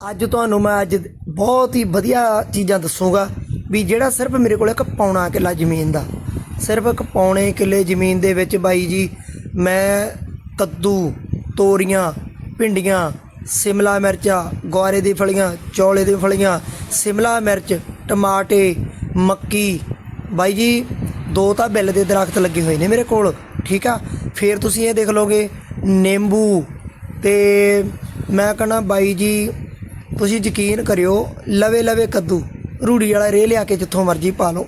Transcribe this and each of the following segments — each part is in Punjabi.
ਅੱਜ ਤੁਹਾਨੂੰ ਮੈਂ ਅੱਜ ਬਹੁਤ ਹੀ ਵਧੀਆ ਚੀਜ਼ਾਂ ਦੱਸੂਗਾ ਵੀ ਜਿਹੜਾ ਸਿਰਫ ਮੇਰੇ ਕੋਲ ਇੱਕ ਪੌਣਾ ਕਿੱਲਾ ਜ਼ਮੀਨ ਦਾ, ਸਿਰਫ ਇੱਕ ਪੌਣੇ ਕਿੱਲੇ ਜ਼ਮੀਨ ਦੇ ਵਿੱਚ ਬਾਈ ਜੀ, ਮੈਂ ਕੱਦੂ, ਤੋਰੀਆਂ, ਭਿੰਡੀਆਂ, ਸਿਮਲਾ ਮਿਰਚਾਂ, ਗੁਆਰੇ ਦੀ ਫਲੀਆਂ, ਚੌਲੇ ਦੀ ਫਲੀਆਂ, ਸਿਮਲਾ ਮਿਰਚ, ਟਮਾਟੇ, ਮੱਕੀ, ਬਾਈ ਜੀ, ਦੋ ਤਾਂ ਬਿੱਲ ਦੇ ਦਰਖਤ ਲੱਗੇ ਹੋਏ ਨੇ ਮੇਰੇ ਕੋਲ, ਠੀਕ ਆ? ਫਿਰ ਤੁਸੀਂ ਇਹ ਦੇਖ ਲਓਗੇ, ਨਿੰਬੂ ਤੇ ਮੈਂ ਕਹਣਾ ਬਾਈ ਜੀ ਤੁਸੀਂ ਯਕੀਨ ਕਰਿਓ, ਲਵੇ ਲਵੇ ਕੱਦੂ, ਰੂੜੀ ਵਾਲਾ ਰੇਹ ਲਿਆ ਕੇ ਜਿੱਥੋਂ ਮਰਜ਼ੀ ਪਾ ਲਓ।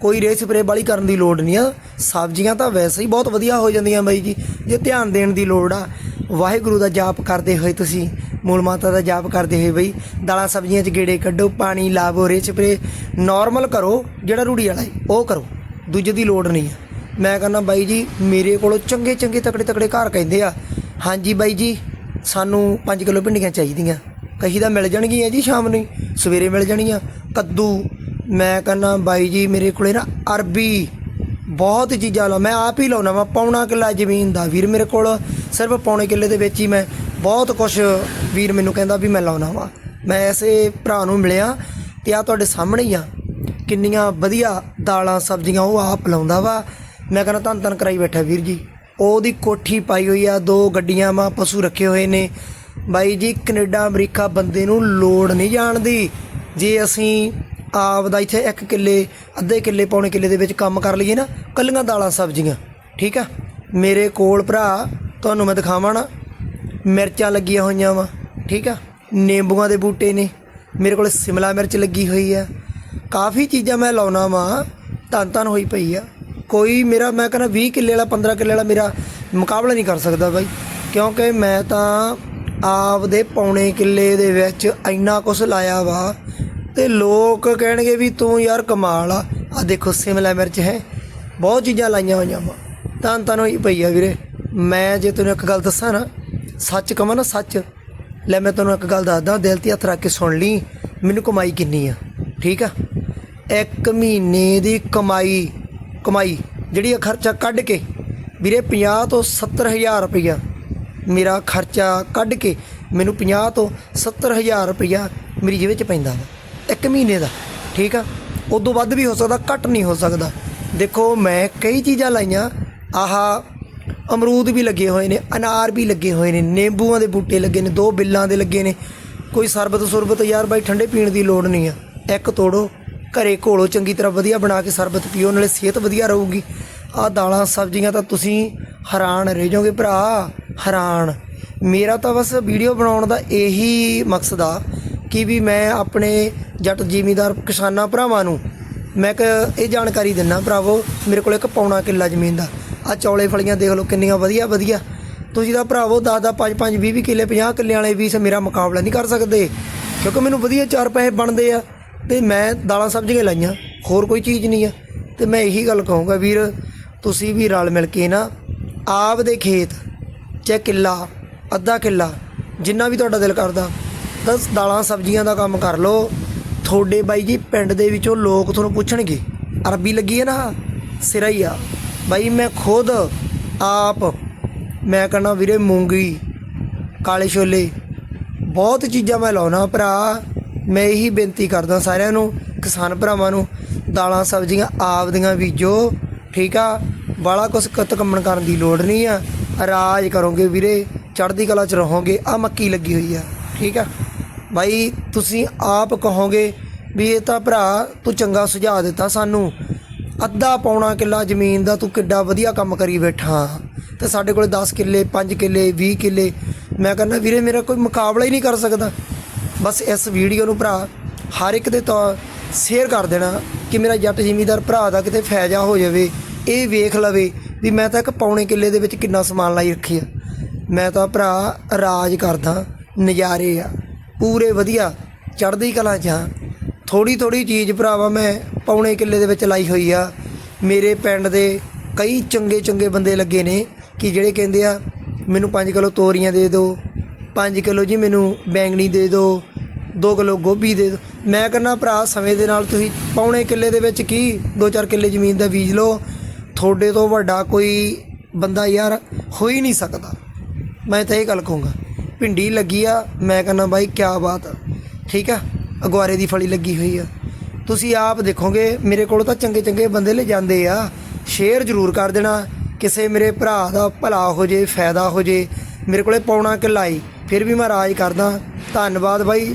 ਕੋਈ ਰੇਹ ਸਪਰੇ ਵਾਲੀ ਕਰਨ ਦੀ ਲੋੜ ਨਹੀਂ ਆ। ਸਬਜ਼ੀਆਂ ਤਾਂ ਵੈਸੇ ਹੀ ਬਹੁਤ ਵਧੀਆ ਹੋ ਜਾਂਦੀਆਂ ਬਾਈ ਜੀ, ਜੇ ਧਿਆਨ ਦੇਣ ਦੀ ਲੋੜ ਆ। ਵਾਹਿਗੁਰੂ ਦਾ ਜਾਪ ਕਰਦੇ ਹੋਏ ਤੁਸੀਂ, ਮੂਲ ਮਾਤਾ ਦਾ ਜਾਪ ਕਰਦੇ ਹੋਏ ਬਈ, ਦਾਲਾਂ ਸਬਜ਼ੀਆਂ 'ਚ ਗੇੜੇ ਕੱਢੋ, ਪਾਣੀ ਲਾਵੋ, ਰੇਹ ਸਪਰੇ ਨਾਰਮਲ ਕਰੋ, ਜਿਹੜਾ ਰੂੜੀ ਵਾਲਾ ਉਹ ਕਰੋ। ਦੂਜੇ ਦੀ ਲੋੜ ਨਹੀਂ ਆ। ਮੈਂ ਕਹਿੰਦਾ ਬਾਈ ਜੀ, ਮੇਰੇ ਕੋਲੋਂ ਚੰਗੇ ਚੰਗੇ ਤਕੜੇ ਤਕੜੇ ਘਰ ਕਹਿੰਦੇ ਆ। ਹਾਂਜੀ ਬਾਈ ਜੀ, ਸਾਨੂੰ 5 ਕਿਲੋ ਭਿੰਡੀਆਂ ਚਾਹੀਦੀਆਂ। ਕਹੀ ਦਾ ਮਿਲ ਜਾਣਗੀਆਂ ਜੀ ਸ਼ਾਮ ਨੂੰ ਸਵੇਰੇ ਮਿਲ ਜਾਣਗੀਆਂ। ਕੱਦੂ, ਮੈਂ ਕਹਿੰਦਾ, ਬਾਈ ਜੀ, ਮੇਰੇ ਕੋਲੇ ਨਾ ਅਰਬੀ, ਬਹੁਤ ਚੀਜ਼ਾਂ ਲਾ, ਮੈਂ ਆਪ ਹੀ ਲਾਉਣਾ ਵਾ, ਪੌਣਾ ਕਿੱਲਾ ਜ਼ਮੀਨ ਦਾ ਵੀਰ ਮੇਰੇ ਕੋਲ, ਸਿਰਫ ਪੌਣੇ ਕਿੱਲੇ ਦੇ ਵਿੱਚ ਹੀ ਮੈਂ ਬਹੁਤ ਕੁਝ ਵੀਰ ਮੈਨੂੰ ਕਹਿੰਦਾ ਵੀ ਮੈਂ ਲਾਉਣਾ ਵਾ। ਮੈਂ ਐਸੇ ਭਰਾ ਨੂੰ ਮਿਲਿਆ ਤੇ ਆ ਤੁਹਾਡੇ ਸਾਹਮਣੇ ਹੀ ਆ। ਕਿੰਨੀਆਂ ਵਧੀਆ ਦਾਲਾਂ, ਸਬਜ਼ੀਆਂ ਉਹ ਆਪ ਲਾਉਂਦਾ ਵਾ। ਮੈਂ ਕਹਿੰਦਾ ਧੰਨ ਧੰਨ ਕਰਾਈ ਬੈਠਾ ਵੀਰ ਜੀ। ਉਹਦੀ ਕੋਠੀ ਪਾਈ ਹੋਈ ਆ, ਦੋ ਗੱਡੀਆਂ ਮਾ ਪਸ਼ੂ ਰੱਖੇ ਹੋਏ ਨੇ। ਬਾਈ ਜੀ, ਕੈਨੇਡਾ, ਅਮਰੀਕਾ ਬੰਦੇ ਨੂੰ ਲੋੜ ਨਹੀਂ ਜਾਣਦੀ ਜੇ ਅਸੀਂ ਆਪ ਦਾ ਇੱਥੇ ਇੱਕ ਕਿੱਲੇ, ਅੱਧੇ ਕਿੱਲੇ, ਪੌਣੇ ਕਿੱਲੇ ਦੇ ਵਿੱਚ ਕੰਮ ਕਰ ਲਈਏ ਨਾ, ਕੱਲੀਆਂ ਦਾਲਾਂ ਸਬਜ਼ੀਆਂ, ਠੀਕ ਆ? ਮੇਰੇ ਕੋਲ ਭਰਾ, ਤੁਹਾਨੂੰ ਮੈਂ ਦਿਖਾਵਾਂ ਨਾ, ਮਿਰਚਾਂ ਲੱਗੀਆਂ ਹੋਈਆਂ ਵਾ, ਠੀਕ ਆ? ਨਿੰਬੂਆਂ ਦੇ ਬੂਟੇ ਨੇ, ਮੇਰੇ ਕੋਲ ਸਿਮਲਾ ਮਿਰਚ ਲੱਗੀ ਹੋਈ ਆ। ਕਾਫੀ ਚੀਜ਼ਾਂ ਮੈਂ ਲਾਉਣਾ ਵਾ, ਧੰਨ ਧੰਨ ਹੋਈ ਪਈ ਆ। ਕੋਈ ਮੇਰਾ, ਮੈਂ ਕਹਿੰਦਾ 20 ਕਿੱਲੇ ਵਾਲਾ 15 ਕਿੱਲੇ ਵਾਲਾ ਮੇਰਾ ਮੁਕਾਬਲਾ ਨਹੀਂ ਕਰ ਸਕਦਾ ਬਾਈ, ਕਿਉਂਕਿ ਮੈਂ ਤਾਂ ਆਪ ਦੇ ਪੌਣੇ ਕਿੱਲੇ ਦੇ ਵਿੱਚ ਇੰਨਾ ਕੁਝ ਲਾਇਆ ਵਾ ਤੇ ਲੋਕ ਕਹਿਣਗੇ ਵੀ ਤੂੰ ਯਾਰ ਕਮਾਲ ਆ। ਆ ਦੇਖੋ, ਸਿਮਲਾ ਮਿਰਚ ਹੈ। ਬਹੁਤ ਚੀਜ਼ਾਂ ਲਾਈਆਂ ਹੋਈਆਂ ਵਾ। ਤਾਂ ਤਾਂ ਹੋਈ ਪਈ ਆ ਵੀਰੇ, ਮੈਂ ਜੇ ਤੈਨੂੰ ਇੱਕ ਗੱਲ ਦੱਸਾਂ ਨਾ, ਸੱਚ ਕਹਾਂ ਨਾ ਸੱਚ, ਲੈ ਮੈਂ ਤੈਨੂੰ ਇੱਕ ਗੱਲ ਦੱਸਦਾ, ਦਿਲ ਤੇ ਹੱਥ ਰੱਖ ਕੇ ਸੁਣ ਲਈ, ਮੈਨੂੰ ਕਮਾਈ ਕਿੰਨੀ ਆ, ਠੀਕ ਆ? ਇੱਕ ਮਹੀਨੇ ਦੀ ਕਮਾਈ ਕਮਾਈ, ਜਿਹੜੀ ਆ ਖਰਚਾ ਕੱਢ ਕੇ, ਵੀਰੇ 50 ਤੋਂ 70 ਹਜ਼ਾਰ ਰੁਪਈਆ ਮੇਰਾ ਖਰਚਾ ਕੱਢ ਕੇ ਮੈਨੂੰ 50 ਤੋਂ 70 ਹਜ਼ਾਰ ਰੁਪਈਆ ਮੇਰੀ ਜੇਬ ਵਿੱਚ ਪੈਂਦਾ ਵਾ, ਇੱਕ ਮਹੀਨੇ ਦਾ, ਠੀਕ ਆ? ਉਦੋਂ ਵੱਧ ਵੀ ਹੋ ਸਕਦਾ, ਘੱਟ ਨਹੀਂ ਹੋ ਸਕਦਾ। ਦੇਖੋ, ਮੈਂ ਕਈ ਚੀਜ਼ਾਂ ਲਾਈਆਂ, ਆਹਾ, ਅਮਰੂਦ ਵੀ ਲੱਗੇ ਹੋਏ ਨੇ, ਅਨਾਰ ਵੀ ਲੱਗੇ ਹੋਏ ਨੇ, ਨਿੰਬੂਆਂ ਦੇ ਬੂਟੇ ਲੱਗੇ ਨੇ, ਦੋ ਬਿੱਲਾਂ ਦੇ ਲੱਗੇ ਨੇ। ਕੋਈ ਸਰਬਤ ਸੁਰਬਤ ਯਾਰ ਬਾਈ, ਠੰਡੇ ਪੀਣ ਦੀ ਲੋੜ ਨਹੀਂ ਆ। ਇੱਕ ਤੋੜੋ, ਘਰੇ ਘੋਲੋ, ਚੰਗੀ ਤਰ੍ਹਾਂ ਵਧੀਆ ਬਣਾ ਕੇ ਸਰਬਤ ਪੀਓ, ਨਾਲੇ ਸਿਹਤ ਵਧੀਆ ਰਹੂਗੀ। ਆਹ ਦਾਲਾਂ, ਸਬਜ਼ੀਆਂ ਤਾਂ ਤੁਸੀਂ ਹੈਰਾਨ ਰਹਿ ਜਾਓਗੇ ਭਰਾ। ਹੈਰਾਨ। ਮੇਰਾ ਤਾਂ ਬਸ ਵੀਡੀਓ ਬਣਾਉਣ ਦਾ ਇਹੀ ਮਕਸਦ ਆ ਕਿ ਵੀ ਮੈਂ ਆਪਣੇ ਜੱਟ ਜਿਮੀਦਾਰ ਕਿਸਾਨਾਂ ਭਰਾਵਾਂ ਨੂੰ ਮੈਂ ਇੱਕ ਇਹ ਜਾਣਕਾਰੀ ਦਿੰਨਾ, ਭਰਾਵੋ, ਮੇਰੇ ਕੋਲ ਇੱਕ ਪੌਣਾ ਕਿੱਲਾ ਜ਼ਮੀਨ ਦਾ। ਆ ਚੌਲੇ ਫਲੀਆਂ ਦੇਖ ਲਓ ਕਿੰਨੀਆਂ ਵਧੀਆ ਵਧੀਆ। ਤੁਸੀਂ ਤਾਂ ਭਰਾਵੋ 10 10 5 5 20 20 ਕਿੱਲੇ 50 ਕਿੱਲਿਆਂ ਵਾਲੇ ਵੀ ਸੇ ਮੇਰਾ ਮੁਕਾਬਲਾ ਨਹੀਂ ਕਰ ਸਕਦੇ। ਕਿਉਂਕਿ ਮੈਨੂੰ ਵਧੀਆ ਚਾਰ ਪੈਸੇ ਬਣਦੇ ਆ ਤੇ ਮੈਂ ਦਾਲਾਂ ਸਬਜ਼ੀਆਂ ਲਾਈਆਂ, ਹੋਰ ਕੋਈ ਚੀਜ਼ ਨਹੀਂ ਆ। ਤੇ ਮੈਂ ਇਹੀ ਗੱਲ ਕਹੂੰਗਾ ਵੀਰ, ਤੁਸੀਂ ਵੀ ਰਲ ਮਿਲ ਕੇ ਨਾ ਆਪ ਦੇ ਖੇਤ ਚਾਹੇ ਕਿੱਲਾ, ਅੱਧਾ ਕਿੱਲਾ, ਜਿੰਨਾ ਵੀ ਤੁਹਾਡਾ ਦਿਲ ਕਰਦਾ ਦਸ ਦਾਲਾਂ ਸਬਜ਼ੀਆਂ ਦਾ ਕੰਮ ਕਰ ਲਓ। ਤੁਹਾਡੇ ਬਾਈ ਜੀ ਪਿੰਡ ਦੇ ਵਿੱਚੋਂ ਲੋਕ ਤੁਹਾਨੂੰ ਪੁੱਛਣਗੇ, ਅਰਬੀ ਲੱਗੀ ਹੈ ਨਾ? ਸਿਰਾ ਹੀ ਆ। ਬਾਈ, ਮੈਂ ਖੁਦ ਆਪ, ਮੈਂ ਕਹਿੰਦਾ ਵੀਰੇ ਮੂੰਗੀ, ਕਾਲੇ ਛੋਲੇ, ਬਹੁਤ ਚੀਜ਼ਾਂ ਮੈਂ ਲਾਉਣਾ ਭਰਾ। ਮੈਂ ਇਹੀ ਬੇਨਤੀ ਕਰਦਾ ਸਾਰਿਆਂ ਨੂੰ, ਕਿਸਾਨ ਭਰਾਵਾਂ ਨੂੰ, ਦਾਲਾਂ ਸਬਜ਼ੀਆਂ ਆਪਦੀਆਂ ਬੀਜੋ, ਠੀਕ ਆ? ਬਾਲਾ ਕੁਛ ਕੁੱਤ ਕੰਮਣ ਕਰਨ ਦੀ ਲੋੜ ਨਹੀਂ ਆ। ਰਾਜ ਕਰੋਗੇ ਵੀਰੇ, ਚੜ੍ਹਦੀ ਕਲਾ ਚ ਰਹੋਗੇ, ਆ ਮੱਕੀ ਲੱਗੀ ਹੋਈ ਆ, ਠੀਕ ਆ? ਭਾਈ ਤੁਸੀਂ ਆਪ ਕਹੋਗੇ ਵੀ ਇਹ ਤਾਂ ਭਰਾ ਤੂੰ ਚੰਗਾ ਸੁਝਾਅ ਦਿੱਤਾ ਸਾਨੂੰ। ਅੱਧਾ ਪੌਣਾ ਕਿੱਲਾ ਜ਼ਮੀਨ ਦਾ ਤੂੰ ਕਿੱਡਾ ਵਧੀਆ ਕੰਮ ਕਰੀ ਬੈਠਾ। ਤੇ ਸਾਡੇ ਕੋਲੇ 10 ਕਿੱਲੇ 5 ਕਿੱਲੇ 20 ਕਿੱਲੇ। ਮੈਂ ਕਹਿੰਦਾ, ਵੀਰੇ, ਮੇਰਾ ਕੋਈ ਮੁਕਾਬਲਾ ਹੀ ਨਹੀਂ ਕਰ ਸਕਦਾ। ਬਸ ਇਸ ਵੀਡੀਓ ਨੂੰ ਭਰਾ ਹਰ ਇੱਕ ਦੇ ਤੌਰ ਸ਼ੇਅਰ ਕਰ ਦੇਣਾ ਕਿ ਮੇਰਾ ਜੱਟ ਜ਼ਿਮੀਦਾਰ ਭਰਾ ਦਾ ਕਿਤੇ ਫਾਇਦਾ ਹੋ ਜਾਵੇ, ਇਹ ਵੇਖ ਲਵੇ। ਵੀ ਮੈਂ ਤਾਂ ਇੱਕ ਪੌਣੇ ਕਿੱਲੇ ਦੇ ਵਿੱਚ ਕਿੰਨਾ ਸਮਾਨ ਲਾਈ ਰੱਖੀ ਆ। ਮੈਂ ਤਾਂ ਭਰਾ ਰਾਜ ਕਰਦਾ, ਨਜ਼ਾਰੇ ਆ, ਪੂਰੇ ਵਧੀਆ, ਚੜ੍ਹਦੀ ਕਲਾ ਚ ਹਾਂ ਥੋੜੀ ਥੋੜੀ ਚੀਜ਼ ਭਰਾਵਾ ਮੈਂ ਪੌਣੇ ਕਿੱਲੇ ਦੇ ਵਿੱਚ ਲਾਈ ਹੋਈ ਆ। ਮੇਰੇ ਪਿੰਡ ਦੇ ਕਈ ਚੰਗੇ ਚੰਗੇ ਬੰਦੇ ਲੱਗੇ ਨੇ ਕਿ ਜਿਹੜੇ ਕਹਿੰਦੇ ਆ, ਮੈਨੂੰ 5 ਕਿਲੋ ਤੋਰੀਆਂ ਦੇ ਦਿਓ 5 ਕਿਲੋ ਜੀ ਮੈਨੂੰ ਬੈਂਗਣੀ ਦੇ ਦਿਓ 2 ਕਿਲੋ ਗੋਭੀ ਦੇ ਦਿਓ। ਮੈਂ ਕਹਿੰਦਾ ਭਰਾ ਸਮੇਂ ਦੇ ਨਾਲ ਤੁਸੀਂ ਪੌਣੇ ਕਿੱਲੇ ਦੇ ਵਿੱਚ ਕੀ 2-4 ਕਿੱਲੇ ਜ਼ਮੀਨ ਦਾ ਬੀਜ ਲਓ ਤੁਹਾਡੇ ਤੋਂ ਵੱਡਾ ਕੋਈ ਬੰਦਾ ਯਾਰ ਹੋ ਹੀ ਨਹੀਂ ਸਕਦਾ। ਮੈਂ ਤਾਂ ਇਹ ਗੱਲ ਕਹੂੰਗਾ, ਭਿੰਡੀ ਲੱਗੀ ਆ, ਮੈਂ ਕਹਿੰਦਾ ਬਾਈ ਕੀ ਬਾਤ ਆ। ਠੀਕ ਆ, ਅਗਵਾਰੇ ਦੀ ਫਲੀ ਲੱਗੀ ਹੋਈ ਆ। ਤੁਸੀਂ ਆਪ ਦੇਖੋਗੇ, ਮੇਰੇ ਕੋਲ ਤਾਂ ਚੰਗੇ ਚੰਗੇ ਬੰਦੇ ਲੈ ਜਾਂਦੇ ਆ। ਸ਼ੇਅਰ ਜ਼ਰੂਰ ਕਰ ਦੇਣਾ, ਕਿਸੇ ਮੇਰੇ ਭਰਾ ਦਾ ਭਲਾ ਹੋ ਜੇ, ਫਾਇਦਾ ਹੋ ਜੇ। ਮੇਰੇ ਕੋਲੇ ਪੌਣਾ ਕਿੱਲਾ ਈ ਫਿਰ ਵੀ ਮੈਂ ਰਾਜ ਕਰਦਾ। ਧੰਨਵਾਦ ਬਾਈ।